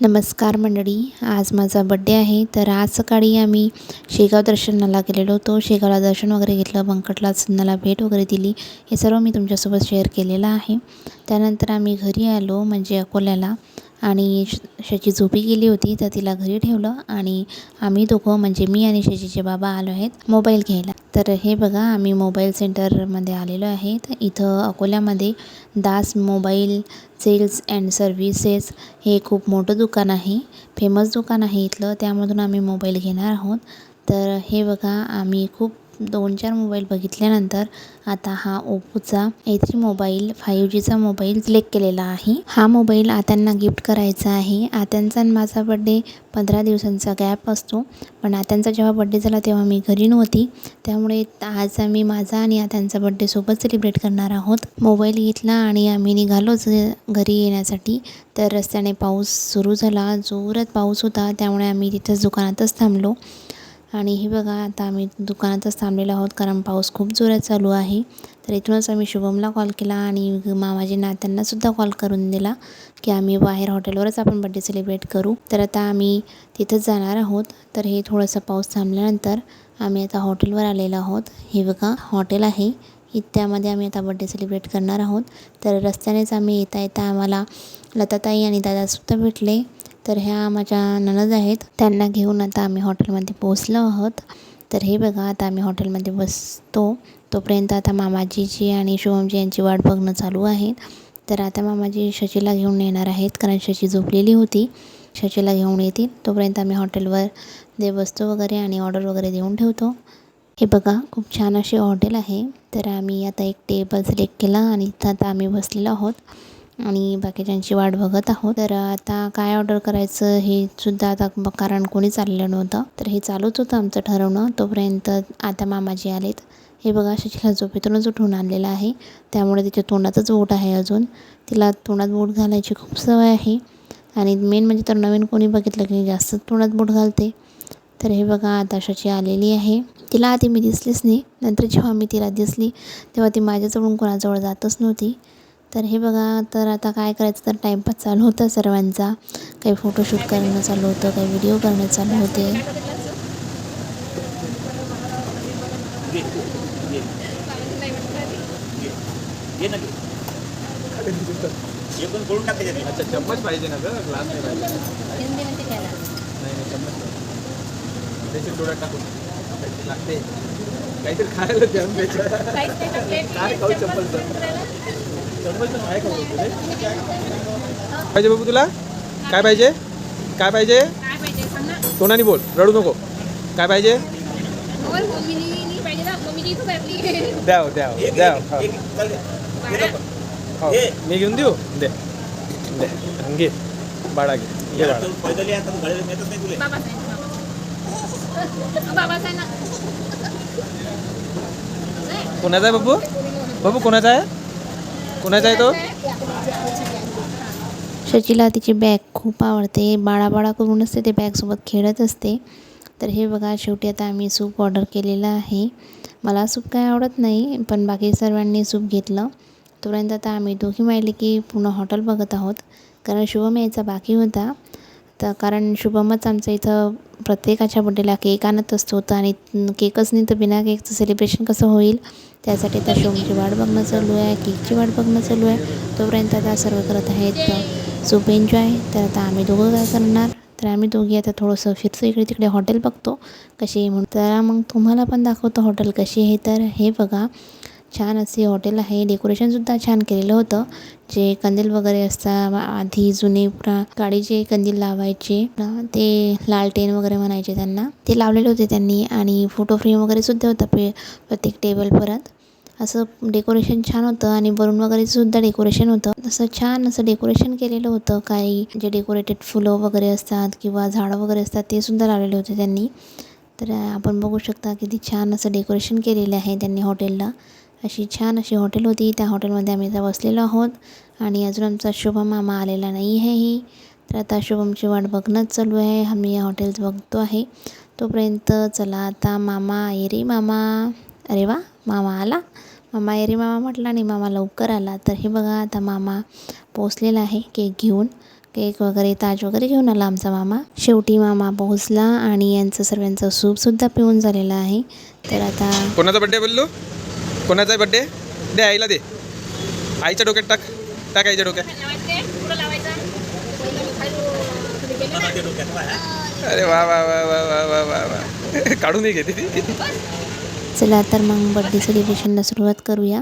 नमस्कार मंडळी आज माझा बड्डे आहे. तर आज सकाळी आम्ही शेगाव दर्शनाला गेलेलो होतो. शेगावला दर्शन वगैरे घेतलं बंकटला सुन्नाला भेट वगैरे दिली. हे सर्व मी तुमच्यासोबत शेअर केलेलं आहे. त्यानंतर आम्ही घरी आलो म्हणजे अकोल्याला. आणि श शची झोपी गेली होती तर तिला घरी ठेवलं आणि आम्ही दोघं म्हणजे मी आणि शशीचे बाबा आलो आहेत मोबाईल घ्यायला. तर हे बघा आम्ही मोबाईल सेंटरमध्ये आलेलो आहे. तर इथं अकोल्यामध्ये Das mobile sales and services हे खूप मोठं दुकान आहे. फेमस दुकान आहे इथलं. त्यामधून आम्ही मोबाईल घेणार आहोत. तर हे बघा आम्ही खूप दोन चार मोबाईल बघितल्यानंतर आता हा ओप्पोचा ए थ्री मोबाईल फाईव्ह जीचा मोबाईल सिलेक्ट केलेला आहे. हा मोबाईल आत्यांना गिफ्ट करायचा आहे. आत्यांचा आणि माझा बड्डे पंधरा दिवसांचा गॅप असतो. पण आत्यांचा जेव्हा बड्डे झाला तेव्हा मी घरी नव्हती. त्यामुळे आज आम्ही माझा आणि आत्यांचा बड्डे सोबत सेलिब्रेट करणार आहोत. मोबाईल घेतला आणि आम्ही निघालोच घरी येण्यासाठी. तर रस्त्याने पाऊस सुरू झाला. जोरात पाऊस होता. त्यामुळे आम्ही तिथंच दुकानातच थांबलो. आणि हे बघा आता आम्ही दुकानातच थांबलेलो आहोत कारण पाऊस खूप जोरात चालू आहे. तर इथूनच आम्ही शुभमला कॉल केला आणि मामाजी नात्यांनासुद्धा कॉल करून दिला की आम्ही बाहेर हॉटेलवरच आपण बड्डे सेलिब्रेट करू. तर आता आम्ही तिथंच जाणार आहोत. तर हे थोडंसं पाऊस थांबल्यानंतर आम्ही आता हॉटेलवर आलेलो आहोत. हे बघा हॉटेल आहे. इ त्यामध्ये आम्ही आता बड्डे सेलिब्रेट करणार आहोत. तर रस्त्यानेच आम्ही येता येता आम्हाला लताताई आणि दादासुद्धा भेटले. तर ह्या माझ्या नणद आहेत. त्यांना घेऊन आता आम्ही हॉटेलमध्ये पोचलो आहोत. तर हे बघा आता आम्ही हॉटेलमध्ये बसतो. तोपर्यंत आता मामाजीची आणि शुभमजी यांची वाट बघणं चालू आहे. तर आता मामाजी शशीला घेऊन येणार आहेत कारण शशी झोपलेली होती. शशीला घेऊन येतील. तोपर्यंत आम्ही हॉटेलवर दे बसतो वगैरे आणि ऑर्डर वगैरे देऊन ठेवतो. हे बघा खूप छान असे हॉटेल आहे. तर आम्ही आता एक टेबल सिलेक्ट केला आणि तिथं आता आम्ही बसलेलो आहोत. आणि बाकीच्यांची वाट बघत आहोत. तर आता काय ऑर्डर करायचं हे सुद्धा आता कारण कोणी चाललेलं नव्हतं. तर हे चालूच होतं आमचं ठरवणं. तोपर्यंत आता मामाजी आलेत. हे बघा शशीला झोपेतूनच उठून आणलेलं आहे. त्यामुळे तिच्या तोंडातच बोट आहे अजून. तिला तोंडात बोट घालायची खूप सवय आहे. आणि मेन म्हणजे तर नवीन कोणी बघितलं की जास्त तोंडात बोट घालते. तर हे बघा आता शशी आलेली आहे. तिला आधी मी दिसलीच नाही. नंतर जेव्हा मी तिला दिसली तेव्हा ती माझ्याजवळून कोणाजवळ जातच नव्हती. तर हे बघा तर आता काय करायचं? तर टाईमपास चालू होता सर्वांचा. काही फोटोशूट करणं चालू होतं काही व्हिडिओ करणं चालू होते. चम्मच पाहिजे ना ग्लास नाही पाहिजे. टाकून. लागते काहीतरी खायला. काय खाऊ चप्पल पाहिजे बाबू तुला काय पाहिजे काय पाहिजे तोंडाने बोल रडू नको काय पाहिजे द्याव द्याव एक- द्याव एक- हो. एक- चल दे. हे नको. हो. हे. मी घेऊन देऊ दे दे घे बाळा घे घे बाळा तू पैदल ये, आता तू घरी येतच नाही तुले कोणाचा आहे बाबू बाबू कोणाचा आहे कुणाचा आहे तो? शचीला तिची बॅग खूप आवडते. बाळाबाळा करूनच ते बॅगसोबत खेळत असते. तर हे बघा शेवटी आता आम्ही सूप ऑर्डर केलेलं आहे. मला सूप काय आवडत नाही पण बाकी सर्वांनी सूप घेतलं. तोपर्यंत आता आम्ही दोघी माहिली की पूर्ण हॉटेल बघत आहोत. कारण शुभम यायचा बाकी होता. तर कारण शुभमच आमचं इथं प्रत्येकाच्या बड्डेला केक आणत असतो. तर आणि केकच नाही तर बिना केकचं सेलिब्रेशन कसं होईल? त्यासाठी तर शुभमची वाट बघणं चालू आहे. केकची वाट बघणं चालू आहे. तोपर्यंत आता सर्व करत आहेत. सूप एन्जॉय तर आता आम्ही दोघं काय करणार? तर आम्ही दोघी आता थोडंसं फिरतो इकडे तिकडे. हॉटेल बघतो कशी म्हणून. तर मग तुम्हाला पण दाखवतो हॉटेल कशी आहे. तर हे बघा. छान असे हॉटेल आहे. डेकोरेशनसुद्धा छान केलेलं होतं. जे कंदील वगैरे असतात आधी जुने काळीचे कंदील लावायचे ते लालटेन वगैरे म्हणायचे त्यांना. ते लावलेले होते त्यांनी आणि फोटो फ्रेम वगैरे सुद्धा होतं पे प्रत्येक टेबल परत. असं डेकोरेशन छान होतं आणि बलून वगैरे सुद्धा डेकोरेशन होतं. तसं छान असं डेकोरेशन केलेलं होतं. काही जे डेकोरेटेड फुलं वगैरे असतात किंवा झाडं वगैरे असतात ते सुद्धा लावलेले होते त्यांनी. तर आपण बघू शकता किती छान असं डेकोरेशन केलेलं आहे त्यांनी हॉटेलला अशी छान अशी हॉटेल होती. त्या हॉटेलमध्ये आम्ही आता बसलेलो आहोत. आणि अजून आमचा शुभम मामा आलेला नाही आहे ही. तर आता शुभमची वाट बघणंच चालू आहे. आम्ही या हॉटेल्स बघतो आहे. तोपर्यंत चला आता मामा ये रे मामा. अरे वा मामा आला. मामा ये रे मामा म्हटला आणि मामा लवकर आला. तर हे बघा आता मामा पोचलेला आहे केक घेऊन. केक वगैरे ताज वगैरे घेऊन आला आमचा मामा. शेवटी मामा पोहोचला आणि यांचं सर्वांचं सूपसुद्धा पिऊन झालेलं आहे. तर आता कोणाचा बड्डे बोललो? कोणाचा आहे बड्डे दे आईला दे. आईच्या डोक्यात टाक. टाक आईच्या डोक्यात. अरे वा वा वा वा वा वा वा वा. काढून घेते ती. चला तर मग बड्डे सेलिब्रेशनला सुरुवात करूया.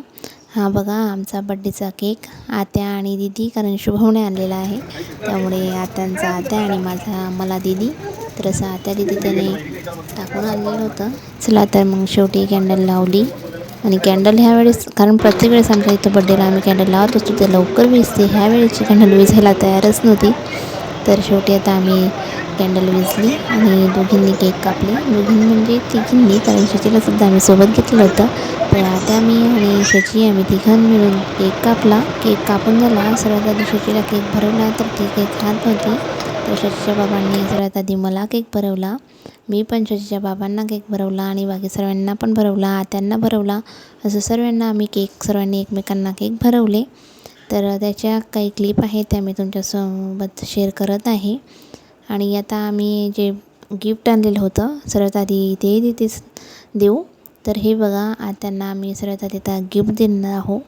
हा बघा आमचा बड्डेचा केक आत्या आणि दिदी कारण शुभवणे आणलेला आहे. त्यामुळे आत्यांचा आत्या आणि माझा मला दिदी. तर असं आत्या दिदी त्याने टाकून आणलेलं होतं. चला तर मग शेवटी कॅन्डल लावली. आणि कॅन्डल ह्या वेळेस कारण प्रत्येक वेळेस आमच्या इथं बड्डेला आम्ही कॅन्डल लावत असतो ते लवकर विजते ह्या वेळेची कॅन्डल विझायला तयारच नव्हती. तर शेवटी आता आम्ही कॅन्डल विजली आणि दोघींनी केक कापले. दोघींनी म्हणजे तिघींनी कारण शचीला सुद्धा आम्ही सोबत घेतलं होतं. तर आता मी आणि शची आम्ही तिघांनी मिळून केक कापला. केक कापून झाला. सर्वात आधी शचीला केक भरवला तर ती केक खात होती. तर शचीच्या बाबांनी सर्वात आधी मला केक भरवला. मी पण बाबांना केक भरवला आणि बाकी सर्वांना पण भरवला आत्यांना भरवला. असं सर्वांना आम्ही केक सर्वांनी एकमेकांना केक भरवले. तर त्याच्या काही क्लिप आहेत त्या मी तुमच्यासोबत शेअर करत आहे. आणि आता आम्ही जे गिफ्ट आणलेलं होतं सर्वात आधी ते तिथेच देऊ. तर हे बघा आत्यांना आम्ही सर्वात आधी आता गिफ्ट देणार आहोत.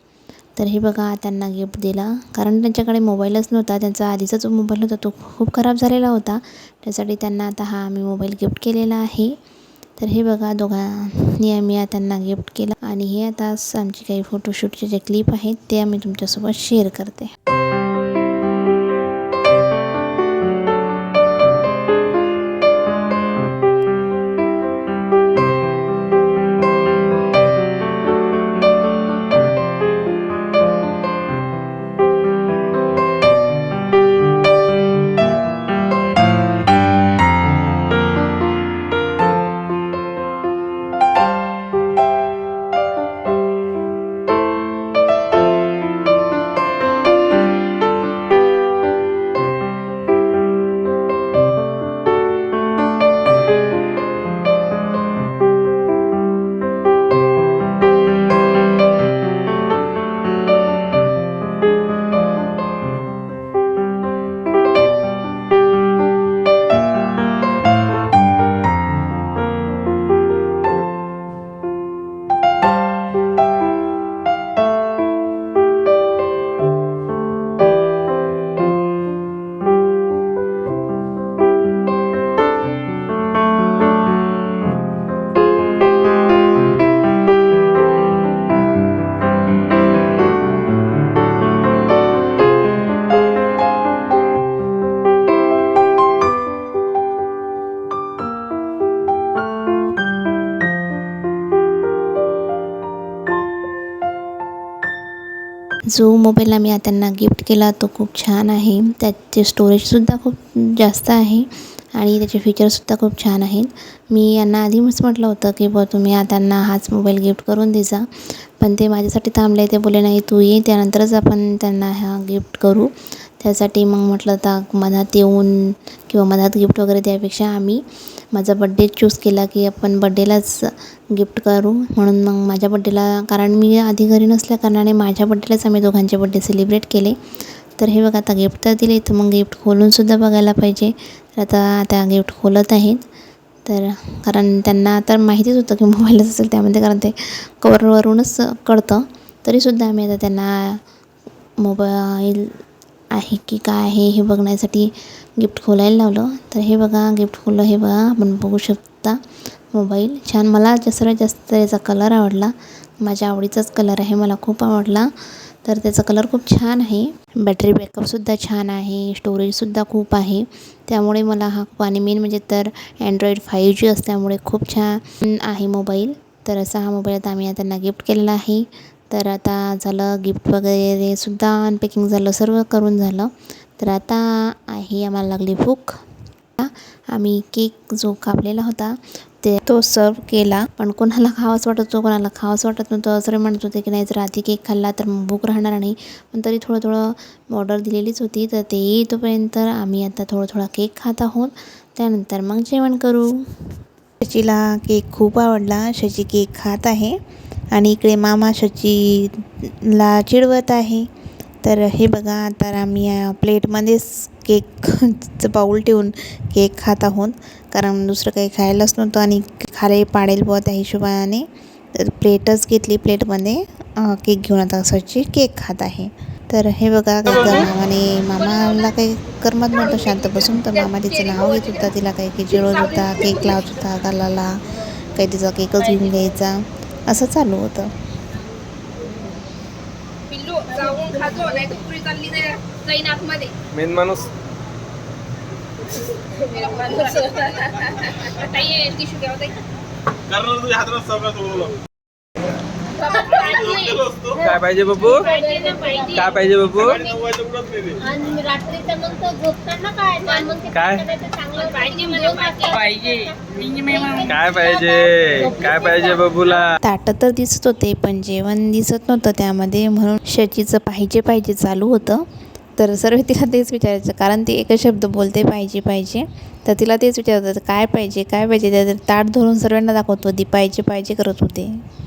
तर हे बघा त्यांना गिफ्ट दिला. कारण त्यांच्याकडे मोबाईलच नव्हता. त्यांचा आधीचा जो मोबाईल होता. तो खूप खराब झालेला होता. त्यासाठी त्यांना आता हा आम्ही मोबाईल गिफ्ट केलेला आहे. तर हे बघा दोघांनी आम्ही त्यांना गिफ्ट केलं. आणि हे आता आमची काही फोटोशूटचे जे क्लिप आहेत ते आम्ही तुमच्यासोबत शेअर करते. जो मोबाईल आम्ही त्यांना गिफ्ट केला तो खूप छान आहे. त्याचे स्टोरेजसुद्धा खूप जास्त आहे आणि त्याचे फीचर्ससुद्धा खूप छान आहेत. मी यांना आधीच म्हटलं होतं की बुवा तुम्ही त्यांना हाच मोबाईल गिफ्ट करून देजा पण ते माझ्यासाठी थांबले ते बोलले नाही तू ये त्यानंतरच आपण त्यांना हा गिफ्ट करू. त्यासाठी मग म्हटलं आता मधात येऊन किंवा मधात गिफ्ट वगैरे द्यापेक्षा आम्ही माझा बड्डे चूज केला की आपण बड्डेलाच गिफ्ट करू. म्हणून मग माझ्या बड्डेला कारण मी आधी घरी नसल्याकारणाने माझ्या बड्डेलाच आम्ही दोघांचे बड्डे सेलिब्रेट केले. तर हे बघा आता गिफ्ट तर दिले तर मग गिफ्ट खोलूनसुद्धा बघायला पाहिजे. तर आता त्या गिफ्ट खोलत आहेत. तर कारण त्यांना तर माहितीच होतं की मोबाईलच असेल त्यामध्ये कारण ते कवरवरूनच कळतं. तरीसुद्धा आम्ही आता त्यांना मोबाईल आहे की काय आहे हे बघण्यासाठी गिफ्ट खोलायला लावलं. तर हे बघा गिफ्ट खोललं हे बघा. आपण बघू शकता मोबाईल छान. मला जा- सर्वात जास्त याचा कलर आवडला. माझ्या आवडीचाच कलर आहे. मला खूप आवडला. तर त्याचा कलर खूप छान आहे. बॅटरी बॅकअपसुद्धा छान आहे. स्टोरेजसुद्धा खूप आहे. त्यामुळे मला हा खूप आणि मेन म्हणजे तर अँड्रॉईड फाईव्ह जी असल्यामुळे खूप छान आहे मोबाईल तर असा हा मोबाईल आता आम्ही त्यांना गिफ्ट केलेला आहे. तर आता झालं गिफ्ट वगैरे सुद्धा अनपॅकिंग झालं सर्व करून झालं. तर आता आहे आम्हाला लागली भूक आम्ही केक जो कापलेला होता ते तो सर्व केला. पण कोणाला खावाच वाटत होतो कोणाला खावाच वाटत नव्हतं. सगळे म्हणत होते की नाही जर आधी केक खाल्ला तर मग भूक राहणार नाही. पण तरी थोडं थोडं ऑर्डर दिलेलीच होती. तर ते येतोपर्यंत आम्ही आता थोडं थोडा केक खात आहोत. त्यानंतर मग जेवण करू. शचीला केक खूप आवडला. शची केक खात आहे. आणि इकडे मामा शचीला चिडवत आहे. तर हे बघा आता आम्ही प्लेटमध्येच केकचं पाऊल ठेवून केक खात आहोत. कारण दुसरं काही खायलाच नव्हतं आणि खाली पाडेल बुवा त्या हिशोबाने. तर प्लेटच घेतली प्लेटमध्ये. केक घेऊन आता सची केक खात आहे. तर हे बघा मामाने मामाला काही करमत नव्हतं शांत बसून. तर मामा तिचं नाव घेत होता तिला काही की जिळवत होता केक लावत होता गालाला काही तिचा केकच घेऊन घ्यायचा. असं चालू होतं. पिल्लू जाऊन खातो नाही तर पुरी चालली नाही जाईन आतमध्ये मेन माणूस ताई टिश्यू घ्यावं ताई कारण तुझ्या हातात सगळं सोडवलं काय पाहिजे बाबू काय पाहिजे बाबू काय? काय? पाहिजे काय पाहिजे? बाबूला ताटं तर दिसत होते पण जेवण दिसत नव्हतं त्यामध्ये म्हणून शचीचं पाहिजे पाहिजे चालू होतं. तर सर्व तिला तेच विचारायचं कारण ती एकच शब्द बोलते पाहिजे पाहिजे. तर तिला तेच विचारत होतं काय पाहिजे काय पाहिजे? त्या ताट धरून सर्वांना दाखवत होती पाहिजे पाहिजे करत होते.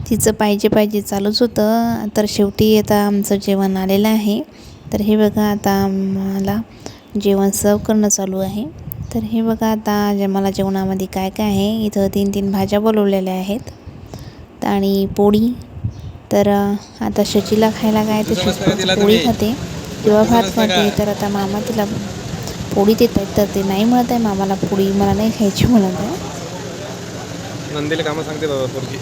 तिचं पाहिजे पाहिजे चालूच होतं. तर शेवटी आता आमचं जेवण आलेलं आहे. तर हे बघा आता आम्हाला जेवण सर्व करणं चालू आहे. तर हे बघा आता जे मला जेवणामध्ये काय काय आहे इथं तीन तीन भाज्या बोलवलेल्या आहेत. आणि पोळी. तर आता शचीला खायला काय तर पोळी? खाते. किंवा भात का? तर आता मामा तिला पोळी देत आहेत तर ते नाही म्हणत आहे मामाला पोळी मला नाही खायची म्हणत आहे. नंदीला कामं सांगते बाबा पोरगी.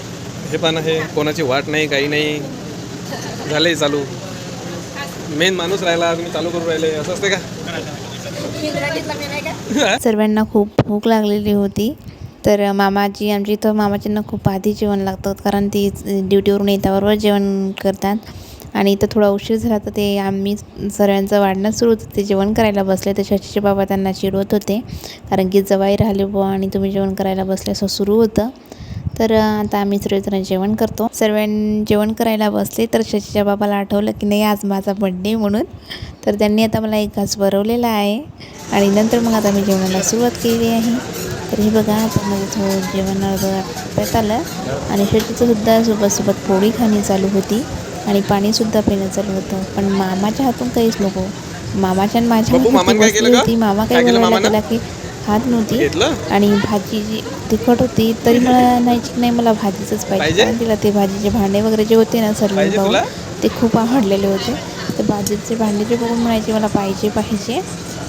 हे पण आहे कोणाची वाट नाही काही नाही. झालंय चालू. मेन माणूस राहिला तुम्ही चालू करून राहिले असं असते का? सर्वांना खूप भूक लागलेली होती तर मामाजी आमची इथं मामाजींना खूप आधी जेवण लागतं कारण ती ड्युटीवरून येताबरोबर जेवण करतात. आणि इथं थोडा उशीर झाला तर ते आम्ही सर्वांचं वाढणं सुरू होतं. ते जेवण करायला बसले तर शशीचे बाबा त्यांना चिडवत होते. कारण की जवाई राहिले बुवा आणि तुम्ही जेवण करायला बसले असं सुरू होतं. तर आता आम्ही सर्वजण जेवण करतो. सर्वां जेवण करायला बसले तर शशीच्या बाबाला आठवलं की नाही आज माझा बड्डे म्हणून. तर त्यांनी आता मला एक घास भरवलेला आहे. आणि नंतर मग आता मी जेवणाला सुरुवात केली आहे. तर हे बघा आता माझं थोडं जेवण आलं. आणि शशीचंसुद्धा सोबतसोबत पोळी खाणी चालू होती. आणि पाणीसुद्धा पिणं चालू होतं. पण मामाच्या हातून काहीच नको. मामाच्या आणि माझ्या? होती. मामा काय केलं बोलायला मामानं? गेला की खात नव्हती आणि भाजी जी तिखट होती तरी मला नाही की नाही मला भाजीचंच पाहिजे. तिला ते भाजीचे भांडे वगैरे जे होते ना पाहिजे भाऊ? ते खूप आवडलेले होते. तर भाजीचे भांडे जे बघून म्हणायचे मला पाहिजे पाहिजे.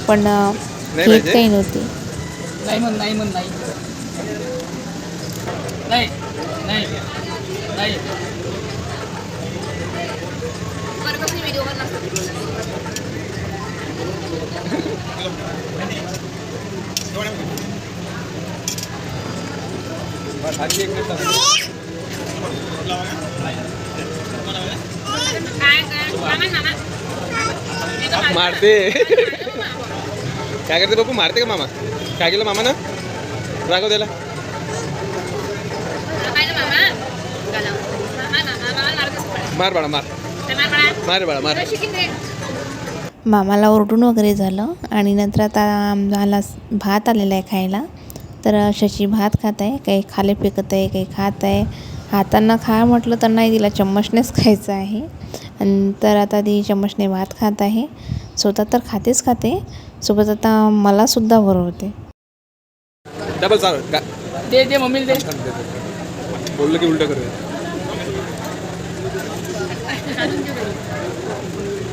पण पाहिजे? काही नव्हते. नाही म्हण नाही म्हण नाही नाही नाही नाही वर्गातली व्हिडिओ वर नसतात आणखी एक मिनिट थांब. काय काय मामा मामा मारते. काय करते बापू? मारते का मामा? काय केलं मामा? ना रागव त्याला मार बाळा मार. मार बाळा. मार शिकिन रे मामाला ओरडून वगैरे झालं आणि नंतर आता आम्हाला भात आलेला आहे खायला. तर शशी भात खात आहे काही खाली फेकत आहे काही खात आहे. हातांना खा म्हटलं तर नाही तिला चम्मचनेच खायचं आहे. आणि तर आता ती चम्मचने भात खात आहे. स्वतः तर खातेच खाते सोबत आता मलासुद्धा भरवते डबल दे दे मम्मीला दे. बोललं की उलट करू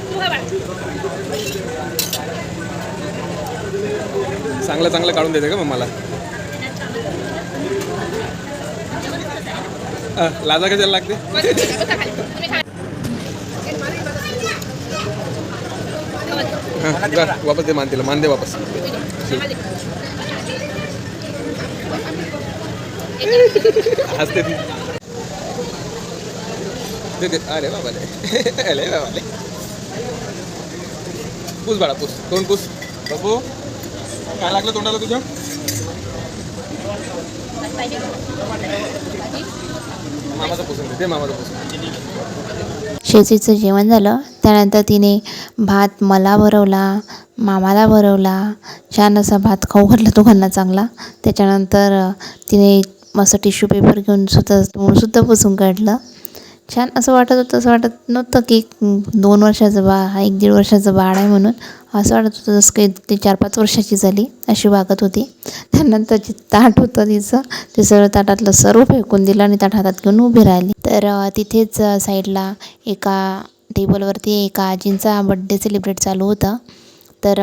तू खा बाळा चांगलं चांगलं काढून देते का मग मला? लाजा कशाला लागते? हां वापस दे मान तिला मान दे वापस. हसते ती. दे अरे बाबा अरे बाबा पूस बाळा पूस. कोण पूस? बाबू काय लागलं तोंडाला तुझ्या? मामाचं पुसून दे मामाचं पुसून शेतीचं जेवण झालं. त्यानंतर तिने भात मला भरवला मामाला भरवला. छान असा भात खाऊ घातला दोघांना चांगला. त्याच्यानंतर तिने मस्त टिश्यू पेपर घेऊन सुद्धा सुद्धा पुसून काढलं. छान असं वाटत होतं असं वाटत नव्हतं की दोन वर्षाचं बा हा एक दीड वर्षाचं बाळ आहे म्हणून. असं वाटत होतं जसं काही ते चार पाच वर्षाची झाली अशी वागत होती. त्यानंतर जे ताट होतं तिचं ते सगळं ताटातलं सर्व फेकून दिलं आणि ताट हातात घेऊन उभी राहिली. तर तिथेच साईडला एका टेबलवरती एका आजींचा बड्डे सेलिब्रेट चालू होता. तर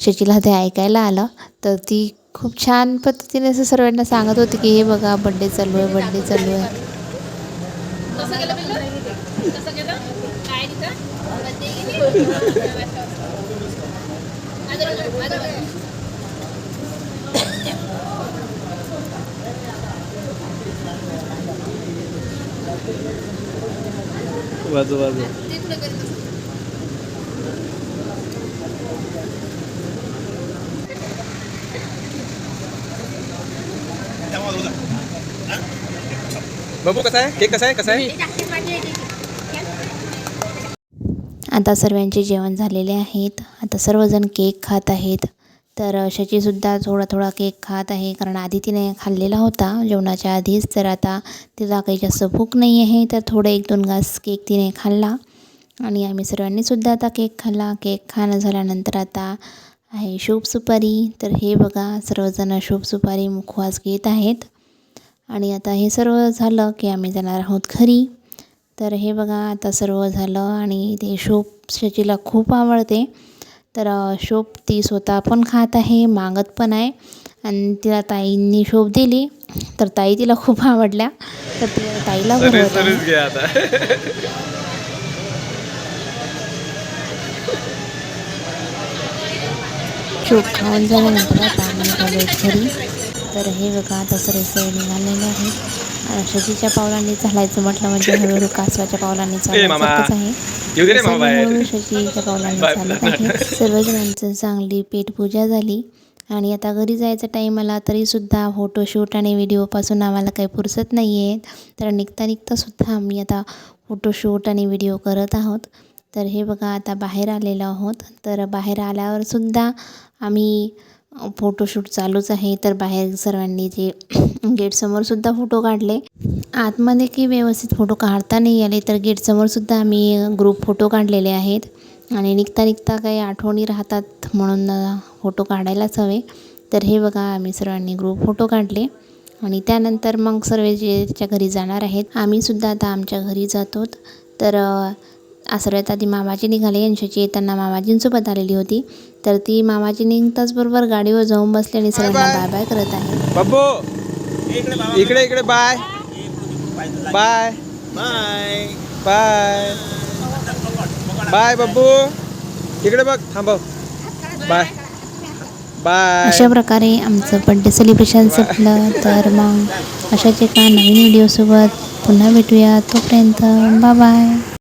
शचीला ते ऐकायला आलं. तर ती खूप छान पद्धतीने असं सर्वांना सांगत होती की हे बघा बड्डे चालू आहे बड्डे चालू आहे. कसं गेलं बिल्लं? कसं गेलं? काय तिथं? बर्थडे गेली? माझं बघ, कसा आहे? केक कसा आहे? कसा आहे. आता सर्वांचे जेवण झालेले आहेत. आता सर्वजण केक खात आहेत. तर शचीसुद्धा थोडा थोडा केक खात आहे कारण आधी तिने खाल्लेला होता जेवणाच्या आधीच. तर आता तिला काही जास्त भूक नाही आहे तर थोडं एक दोन घास केक तिने खाल्ला. आणि आम्ही सर्वांनीसुद्धा आता केक खाल्ला. केक खाणं झाल्यानंतर आता आहे शुभ सुपारी. तर हे बघा सर्वजण शुभ सुपारी मुखवास घेत आहेत. आणि आता हे सर्व झालं की आम्ही जाणार आहोत घरी. तर हे बघा आता सर्व झालं आणि ते शोप शचीला खूप आवडते. तर शोप ती स्वतः पण खात आहे मागत पण आहे. आणि तिला ताईंनी शोप दिली. तर ताई तिला खूप आवडल्या. तर तिला ताईला शोप खाऊन झाल्यानंतर आता आम्ही निघालो घरी. तर हे बघा आता सर्व सर्व निघालेले आहेत. आणि शचीच्या पावलांनी चालायचं म्हटलं म्हणजे हळूहळू कासवाच्या पावलांनी चालण्यासारखंच आहे. शचीच्या पावलांनी. चालत आहे. सर्वजणांचं चांगली पेटपूजा झाली. आणि आता घरी जायचा टाईम आला तरीसुद्धा फोटोशूट आणि व्हिडिओपासून आम्हाला काही फुरसत नाही आहे तर निघता निघता सुद्धा आम्ही आता फोटोशूट आणि व्हिडिओ करत आहोत. तर हे बघा आता बाहेर आलेलो आहोत. तर बाहेर आल्यावर सुद्धा आम्ही फोटोशूट चालूच आहे. तर बाहेर सर्वांनी जे गेटसमोरसुद्धा फोटो काढले. आतमध्ये की व्यवस्थित फोटो काढता नाही आले तर गेटसमोरसुद्धा आम्ही ग्रुप फोटो काढलेले आहेत. आणि निघता निघता काही आठवणी राहतात म्हणून फोटो काढायलाच हवे. तर हे बघा आम्ही सर्वांनी ग्रुप फोटो काढले. आणि त्यानंतर मग सर्व जे त्याच्या घरी जाणार आहेत आम्हीसुद्धा आता आमच्या घरी जातो तर अ, आ सर्वात आधी मामाजी निघाले. यांच्याची येताना मामाजींसोबत आलेली होती. तर ती मामाजी निघताच बरोबर गाडीवर जाऊन बसले आणि सर्वांना बाय. बाय करत आहे. बाबू इकडे इकडे bye. Bye. Bye. Bye bye Babbu इकडे बघ थांबव. बाय. बाय. अशा प्रकारे आमचं बड्डे सेलिब्रेशन संपलं. तर मग अशाच एका नवीन व्हिडिओसोबत पुन्हा भेटूया. तोपर्यंत बाय बाय